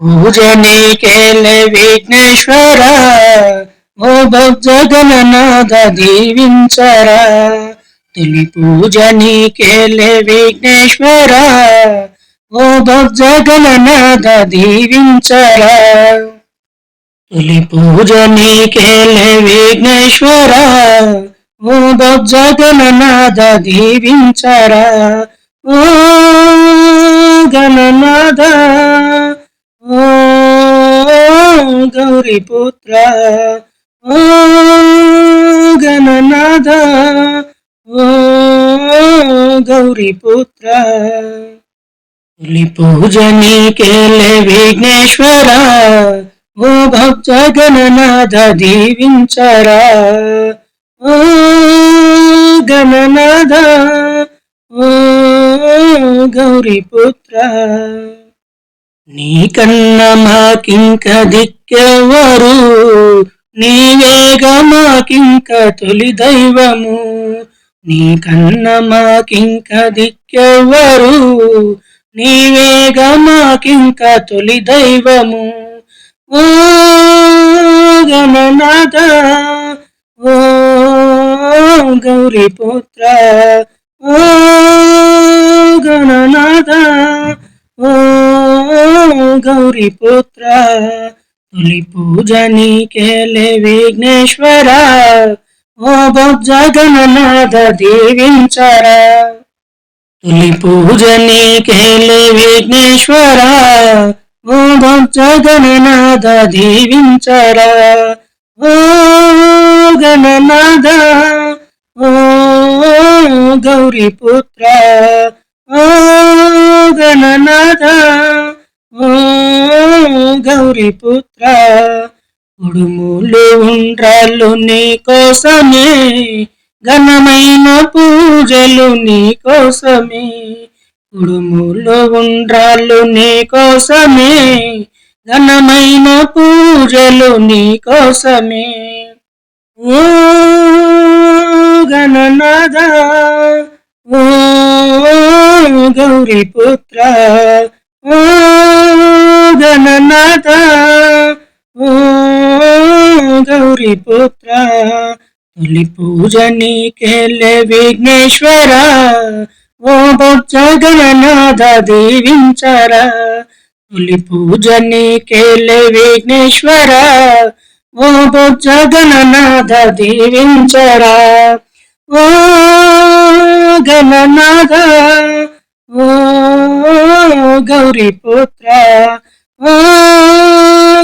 పూజనే Cayley Vighneshwara ఓ భక్తగణనాథ దీవించరా తొలి పూజ నీకేలే విఘ్నేశ్వర ఓ భక్తగణనాథ దీవించరా తొలి పూజ నీకేలే విఘ్నేశ్వర ఓ భక్తగణనాథ దీవించరా ఓ గణనాథ గౌరీపుత్ర ఓ గణనాథ ఓ గౌరీపుత్ర. తొలి పూజ నీకేలే విఘ్నేశ్వర ఓ భక్త గణనాథ దీవించరా. ఓ గణనాథ ఓ గౌరీపుత్ర. నీ కన్న మాకింక దిక్కెవరు నీవేగ మాకింక తొలి దైవము? నీ కన్న మాకింక దిక్కెవరు నీవేగ మాకింక తొలి దైవము? ఓ గణనాథ ఓ గౌరీపుత్ర గౌరీపుత్ర తొలి పూజ నీకేలే విఘ్నేశ్వర ఓ భక్త గణనాథ దీవించరా తొలి పూజ నీకేలే విఘ్నేశ్వర ఓ భక్త గణనాథ దీవించరా ఓ గణనాథ ఓ గౌరీపుత్ర ఓ గణనాథ ఓ గౌరీపుత్ర ఉడుములు ఉండ్రాళ్ళు నీ కోసమే ఘనమైన పూజలు నీ కోసమే ఉడుములు ఉండ్రాళ్ళు నీ కోసమే ఘనమైన పూజలు నీ కోసమే. ఓ గణనాథ ఓ గౌరీపుత్ర ఓ గణనాథ ఓ గౌరీపుత్ర తొలి పూజ నీకెళ్ళే విఘ్నేశ్వర ఓ భక్త గణనాథ దీవించర తొలి పూజ నీకెళ్ళే విఘ్నేశ్వర ఓ భక్త గణనాథ దీవించరా ఓ గణనాథ గౌరీపుత్ర ఓ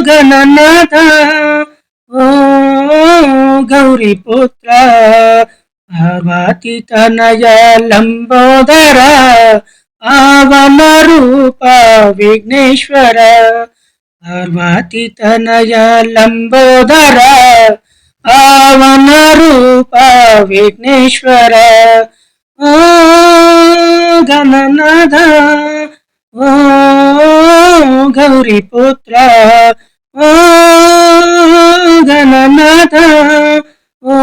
గణనాథ ఓ గౌరీపుత్ర పార్వతి తనయ లంబోదర ఆవన రూప విఘ్నేశ్వర పార్వతి తనయ లంబోదర ఆవన రూప విఘ్నేశ్వర ఓ గణనాథ. ఓ గౌరీపుత్ర ఓ గణనాథ ఓ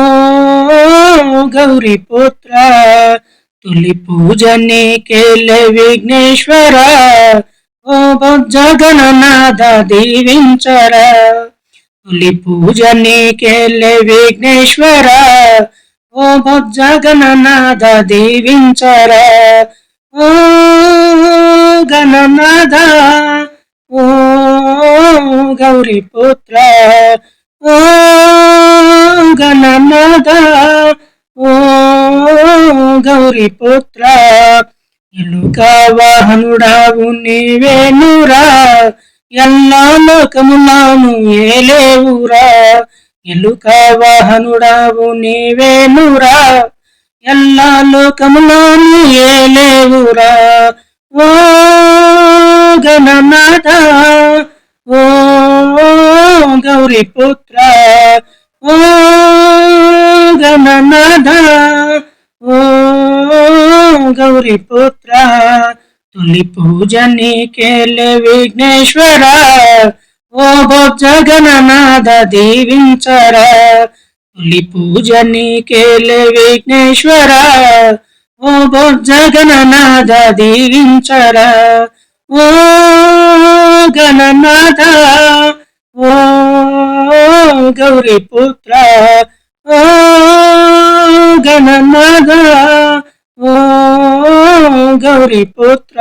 గౌరీపుత్ర తొలి పూజ నీకెళ్ళే విఘ్నేశ్వర ఓ బొజ్జ గణనాథ దీవించరా. తొలి పూజ నీకెళ్ళే విఘ్నేశ్వర ఓ బొజ్జ గణనాథ దీవించరా. ఓ గణనాథ ఓ గౌరీపుత్ర ఓ గణనాథ ఓ గౌరీపుత్ర ఎలుక వాహనుడావు నీవేనురా ఎల్లా లోకములాను ఏలేవురా ఎలుక వాహనుడావు నీవేనురా ఎల్లా లోకములాను ఏలేవురా ఓ గణనాథ ఓ గౌరీ పుత్ర ఓ గణనాథ ఓ గౌరీ పుత్ర. తొలి పూజ నీకేలే విఘ్నేశ్వర ఓ భక్త గణనాథ దీవించరా. తొలి పూజ నీకేలే విఘ్నేశ్వర. ఓ భక్త దీవించర దీవించరా. ఓ గణనాథ ఓ గౌరీపుత్ర ఓ గణనాథ ఓ గౌరీపుత్ర.